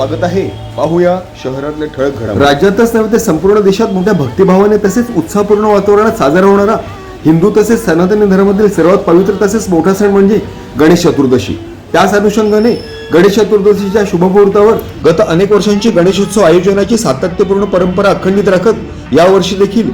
स्वागत आहे. पाहूया शहरातले ठळक घडामोडी. राज्यातच नव्हे ते संपूर्ण देशात मोठ्या भक्तिभावाने तसेच उत्साहपूर्ण वातावरणात साजरा होणारा हिंदू तसेच सनातनी धर्मातील सर्वात पवित्र तसेच मोठा सण म्हणजे गणेश चतुर्दशी. त्याच अनुषंगाने गणेश चतुर्दशीच्या शुभमुहूर्तावर गत अनेक वर्षांची गणेशोत्सव आयोजनाची सातत्यपूर्ण परंपरा अखंडित राखत यावर्षी देखील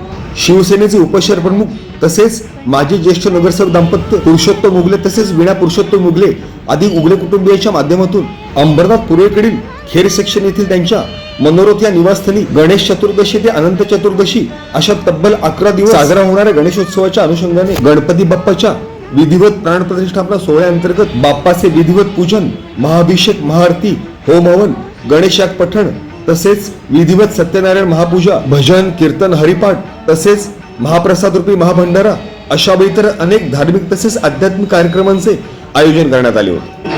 शिवसेनेचे उपशहर प्रमुख तसेच माजी ज्येष्ठ नगरसेवक दाम्पत्य पुरुषोत्तम मुगले तसेच वीणा पुरुषोत्तम मुगले आदी उगले कुटुंबियांच्या माध्यमातून अंबरनाथ पुरेकडील खेर सेक्शन येथील त्यांच्या मनोरथ या निवासस्थानी गणेश चतुर्दशी ते अनंत चतुर्दशी अशा तब्बल अकरा दिवस साजरा होणाऱ्या गणेशोत्सवाच्या अनुषंगाने गणपती बाप्पाच्या विधिवत प्राण प्रतिष्ठापना सोहळ्याअंतर्गत बाप्पाचे विधिवत पूजन महाअभिषेक महाआरती होम हवन गणेश याग पठण तसेच विधिवत सत्यनारायण महापूजा भजन कीर्तन हरिपाठ तसेच महाप्रसाद रूपी महाभंडारा अशा इतर अनेक धार्मिक तसेच आध्यात्मिक कार्यक्रमांचे आयोजन करण्यात आले होते.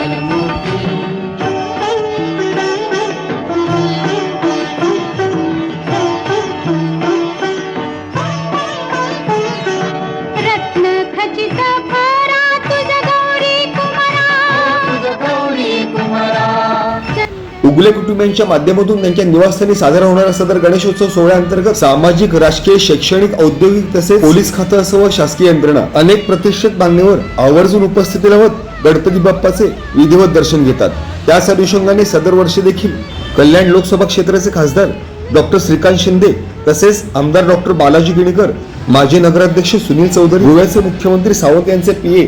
उगले कुटुंबियांच्या माध्यमातून त्यांच्या निवासस्थानी साजरा होणारा सदर गणेशोत्सव सोहळ्याअंतर्गत सामाजिक राजकीय शैक्षणिक औद्योगिक तसेच पोलीस खात्यासह शासकीय यंत्रणा. अनेक प्रतिष्ठित मान्यवर आवर्जून उपस्थिती लावत गणपती बाप्पाचे विधिवत दर्शन घेतात. त्याच अनुषंगाने सदर वर्षी देखील कल्याण लोकसभा क्षेत्राचे खासदार डॉक्टर श्रीकांत शिंदे तसेच आमदार डॉक्टर बालाजी गिणीकर माजी नगराध्यक्ष सुनील चौधरी गोव्याचे मुख्यमंत्री सावंत यांचे पीए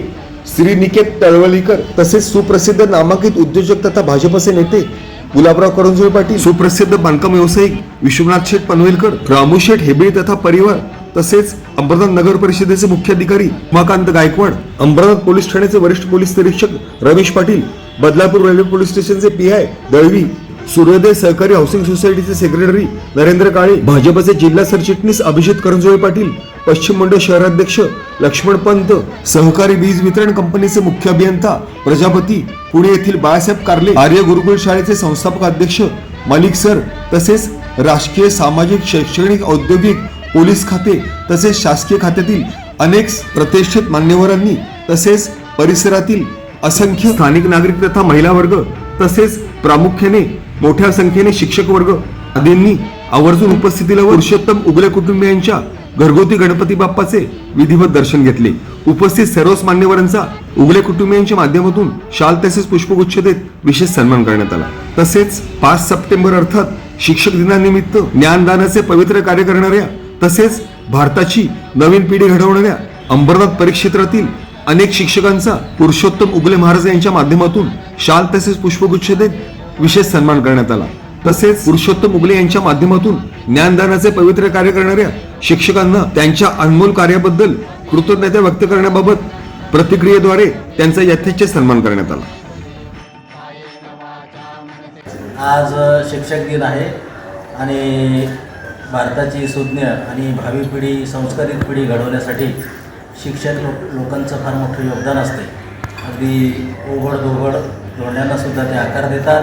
श्रीनिकेत तळवलीकर तसेच सुप्रसिद्ध नामांकित उद्योजक तथा भाजपचे नेते गुलाबराव करंजोळे पाटील. सुप्रसिद्ध बांधकाम व्यावसायिक विश्वनाथ शेठ पनवेलकर रामू शेठ हेबळे तथा परिवार तसेच अंबरनाथ नगर परिषदेचे मुख्याधिकारी उमाकांत गायकवाड अंबरनाथ पोलीस ठाण्याचे वरिष्ठ पोलीस निरीक्षक रमेश पाटील बदलापूर रेल्वे पोलीस स्टेशनचे पी आय दळवी सूर्योदय सहकारी हाऊसिंग सोसायटीचे सेक्रेटरी नरेंद्र काळे भाजपचे जिल्हा सरचिटणीस अभिजित करंजोळे पाटील पश्चिम मंडळ शहराध्यक्ष लक्ष्मण पंत सहकारी वीज वितरण कंपनीचे मुख्य अभियंता प्रजापती पुणे येथील बाळासाहेब कारले आर्य गुरुकुल शाळेचे संस्थापक अध्यक्ष मलिक सर तसेच राजकीय सामाजिक शैक्षणिक औद्योगिक पोलीस खाते तसेच शासकीय खात्यातील अनेक प्रतिष्ठित मान्यवरांनी तसेच परिसरातील असंख्य स्थानिक नागरिक तथा महिला वर्ग तसेच प्रामुख्याने मोठ्या संख्येने शिक्षक वर्ग आदींनी आवर्जून उपस्थितीला पुरुषोत्तम उगले कुटुंबियांच्या घरगुती गणपती बाप्पाचे विधिवत दर्शन घेतले. उपस्थित सर्वच मान्यवरांचा उगले कुटुंबियांच्या माध्यमातून शाल तसेच पुष्पगुच्छ देत विशेष सन्मान करण्यात आला. तसेच पाच सप्टेंबर अर्थात शिक्षक दिनानिमित्त ज्ञानदानाचे पवित्र कार्य करणाऱ्या तसेच भारताची नवीन पिढी घडवणाऱ्या अंबरनाथ परिक्षेत्रातील अनेक शिक्षकांचा पुरुषोत्तम उगले महाराज यांच्या माध्यमातून शाल तसेच पुष्पगुच्छ देत विशेष सन्मान करण्यात आला. तसेच पुरुषोत्तम मुगले यांच्या माध्यमातून ज्ञानदानाचे पवित्र कार्य करणाऱ्या शिक्षकांना त्यांच्या अनमोल कार्याबद्दल कृतज्ञता व्यक्त करण्याबाबत प्रतिक्रियेद्वारे त्यांचा यथेच्छ सन्मान करण्यात आला. आज शिक्षक दिन आहे आणि भारताची सुज्ञ आणि भावी पिढी संस्कारित पिढी घडवण्यासाठी शिक्षक लोक लोकांचं फार मोठं योगदान असते. अगदी ओघड दोघड धोंड्यांना सुद्धा ते आकार देतात.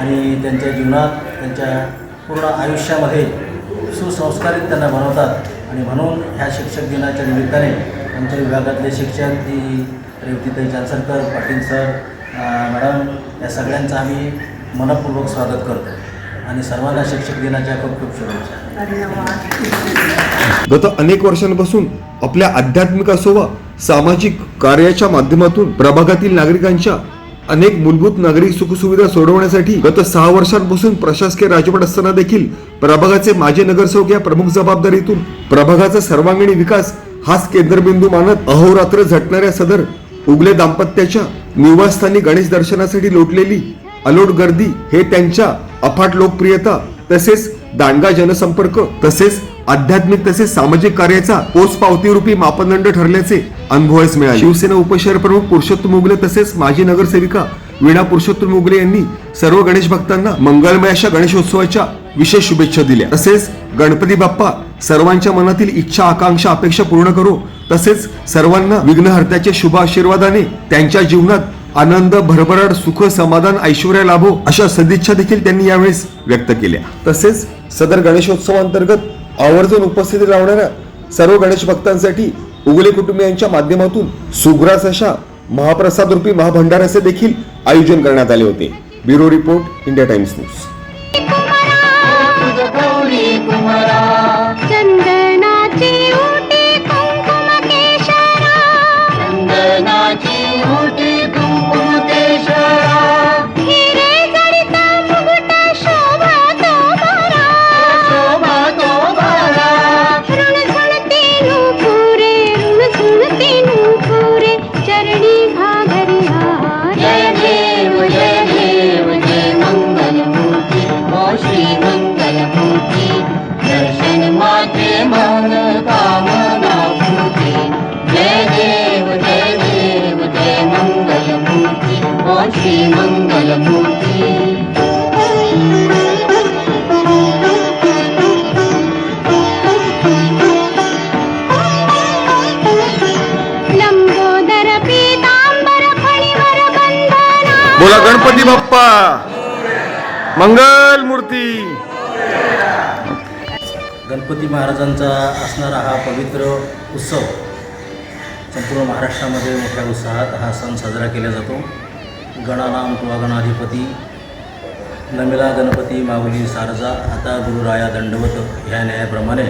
आणि त्यांच्या जीवनात त्यांच्या पूर्ण आयुष्यामध्ये सुसंस्कारित त्यांना बनवतात. आणि म्हणून ह्या शिक्षक दिनाच्या निमित्ताने आमच्या विभागातले शिक्षक ती रेवतीताई चांसरकर पाटील सर मॅडम या सगळ्यांचं आम्ही मनपूर्वक स्वागत करतो. आणि सर्वांना शिक्षक दिनाच्या खूप खूप शुभेच्छा. गत अनेक वर्षांपासून आपल्या आध्यात्मिक असो वा सामाजिक कार्याच्या माध्यमातून प्रभागातील नागरिकांच्या अनेक मूलभूत नागरिक सुखसुविधा सोडवण्यासाठी गत सहा वर्षांपासून प्रशासकीय राजवट असताना देखील प्रभागाचे माजी नगरसेवक या प्रमुख जबाबदारीतून प्रभागाचा सर्वांगीण विकास हाच केंद्रबिंदू मानत अहोरात्र झटणाऱ्या सदर उगले दाम्पत्याच्या निवासस्थानी गणेश दर्शनासाठी लोटलेली अलोट गर्दी हे त्यांच्या अफाट लोकप्रियता तसेच दांडगा जनसंपर्क तसेच आध्यात्मिक तसेच सामाजिक कार्याचा पोचपावती रूपी मापदंड ठरल्याचे अनुभवास मिळाले. शिवसेना उपशहर प्रमुख पुरुषोत्तम मुगले तसेच माजी नगरसेविका वीणा पुरुषोत्तम मुगले यांनी सर्व गणेश भक्तांना मंगलमय अशा गणेशोत्सवाच्या विशेष शुभेच्छा दिल्या. तसेच गणपती बाप्पा सर्वांच्या मनातील इच्छा आकांक्षा अपेक्षा पूर्ण करो. तसेच सर्वांना विघ्नहर्त्याच्या शुभ आशीर्वादाने त्यांच्या जीवनात आनंद भरभराट सुख समाधान ऐश्वर्या लाभो अशा सदिच्छा देखील त्यांनी यावेळेस व्यक्त केल्या. तसेच सदर गणेशोत्सवांतर्गत आवर्जून उपस्थिती लावणाऱ्या सर्व गणेश भक्तांसाठी उगले कुटुंबियांच्या माध्यमातून सुग्रास अशा महाप्रसाद रूपी महाभंडाराचे देखील आयोजन करण्यात आले होते. Bureau report India Times news. Ganpati Bappa. मंगल मूर्ती. गणपती महाराजांचा असणारा हा पवित्र उत्सव संपूर्ण महाराष्ट्रामध्ये मोठ्या उत्साहात हा सण साजरा केला जातो. गणानाम किंवा गणाधिपती नमिला गणपती माऊली सारजा आता गुरुराया दंडवत ह्या न्यायाप्रमाणे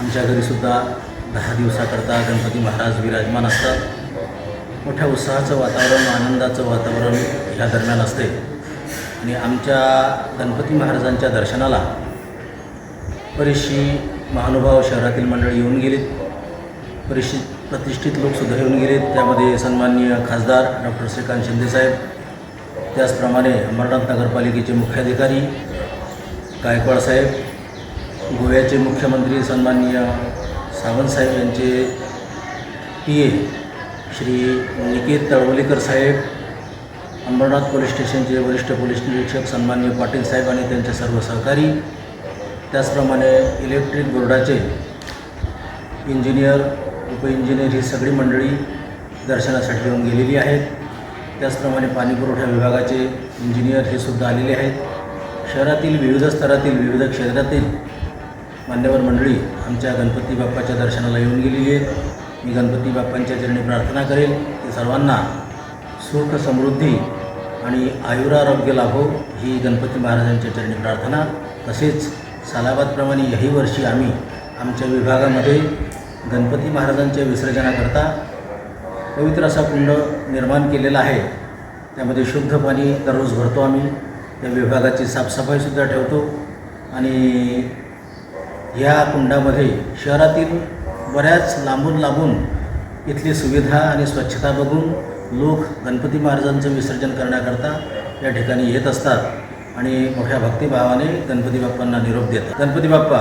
आमच्या घरीसुद्धा दहा दिवसाकरता गणपती महाराज विराजमान असतात. मोठ्या उत्साहाचं वातावरण आनंदाचं वातावरण ह्या दरम्यान असते. आणि आमच्या गणपती महाराजांच्या दर्शनाला बरीचशी महानुभाव शहरातील मंडळी येऊन गेलीत. बरीचशी प्रतिष्ठित लोकसुद्धा येऊन गेलेत. त्यामध्ये सन्माननीय खासदार डॉक्टर श्रीकांत शिंदेसाहेब त्याचप्रमाणे अमरनाथ नगरपालिकेचे मुख्याधिकारी गायकवाड साहेब गोव्याचे मुख्यमंत्री सन्माननीय सावंतसाहेब यांचे पी ए श्री निकेत तळवलेकर साहेब अंबरनाथ पोलीस स्टेशनचे वरिष्ठ पोलीस निरीक्षक सन्माननीय पाटील साहेब आणि त्यांचे सर्व सहकारी त्याचप्रमाणे इलेक्ट्रिक बोर्डाचे इंजिनियर उपइंजिनियर ही सगळी मंडळी दर्शनासाठी येऊन गेलेली आहेत. त्याचप्रमाणे पाणीपुरवठा विभागाचे इंजिनियर हे सुद्धा आलेले आहेत. शहरातील विविध स्तरातील विविध क्षेत्रातील मान्यवर मंडळी आमच्या गणपती बाप्पाच्या दर्शनाला येऊन गेलेली आहेत. मी गणपती बाप्पांच्या चरणी प्रार्थना करेल. की सर्वांना सुख समृद्धी आणि आयुरारोग्य लाभो ही गणपती महाराजांच्या चरणी प्रार्थना. तसेच सालाबादप्रमाणे याही वर्षी आम्ही आमच्या विभागामध्ये गणपती महाराजांच्या विसर्जनाकरता पवित्र असा कुंड निर्माण केलेला आहे. त्यामध्ये शुद्ध पाणी दररोज भरतो आम्ही. त्या विभागाची साफसफाईसुद्धा ठेवतो. आणि या कुंडामध्ये शहरातील बऱ्याच लांबून लांबून इथली सुविधा आणि स्वच्छता बघून लोक गणपती महाराजांचं विसर्जन करण्याकरता या ठिकाणी येत असतात आणि मोठ्या भक्तिभावाने गणपती बाप्पांना निरोप देतात. गणपती बाप्पा